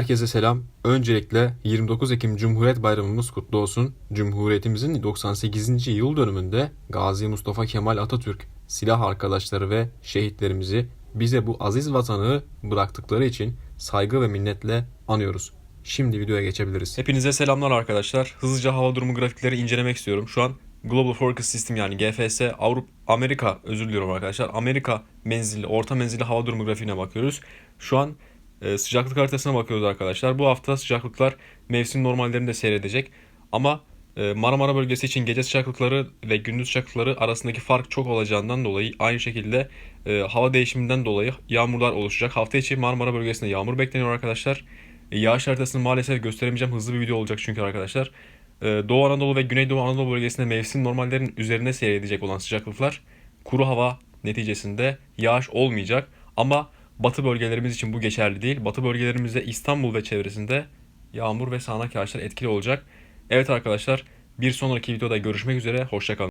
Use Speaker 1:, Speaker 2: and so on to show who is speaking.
Speaker 1: Herkese selam. Öncelikle 29 Ekim Cumhuriyet Bayramımız kutlu olsun. Cumhuriyetimizin 98. yıl dönümünde Gazi Mustafa Kemal Atatürk, silah arkadaşları ve şehitlerimizi bize bu aziz vatanı bıraktıkları için saygı ve minnetle anıyoruz. Şimdi videoya geçebiliriz. Hepinize selamlar arkadaşlar. Hızlıca hava durumu grafikleri incelemek istiyorum. Şu an Global Forecast System yani GFS Avrupa Amerika özür diliyorum arkadaşlar. Amerika menzilli, orta menzilli hava durumu grafiğine bakıyoruz. Şu an e, sıcaklık haritasına bakıyoruz arkadaşlar. Bu hafta sıcaklıklar mevsim normallerinde seyredecek. Ama e, Marmara bölgesi için gece sıcaklıkları ve gündüz sıcaklıkları arasındaki fark çok olacağından dolayı aynı şekilde e, hava değişiminden dolayı yağmurlar oluşacak. Hafta içi Marmara bölgesinde yağmur bekleniyor arkadaşlar. E, yağış haritasını maalesef gösteremeyeceğim. Hızlı bir video olacak çünkü arkadaşlar. E, Doğu Anadolu ve Güneydoğu Anadolu bölgesinde mevsim normallerin üzerine seyredecek olan sıcaklıklar kuru hava neticesinde yağış olmayacak. Ama batı bölgelerimiz için bu geçerli değil. Batı bölgelerimizde İstanbul ve çevresinde yağmur ve sağanak yağışlar etkili olacak. Evet arkadaşlar bir sonraki videoda görüşmek üzere. Hoşçakalın.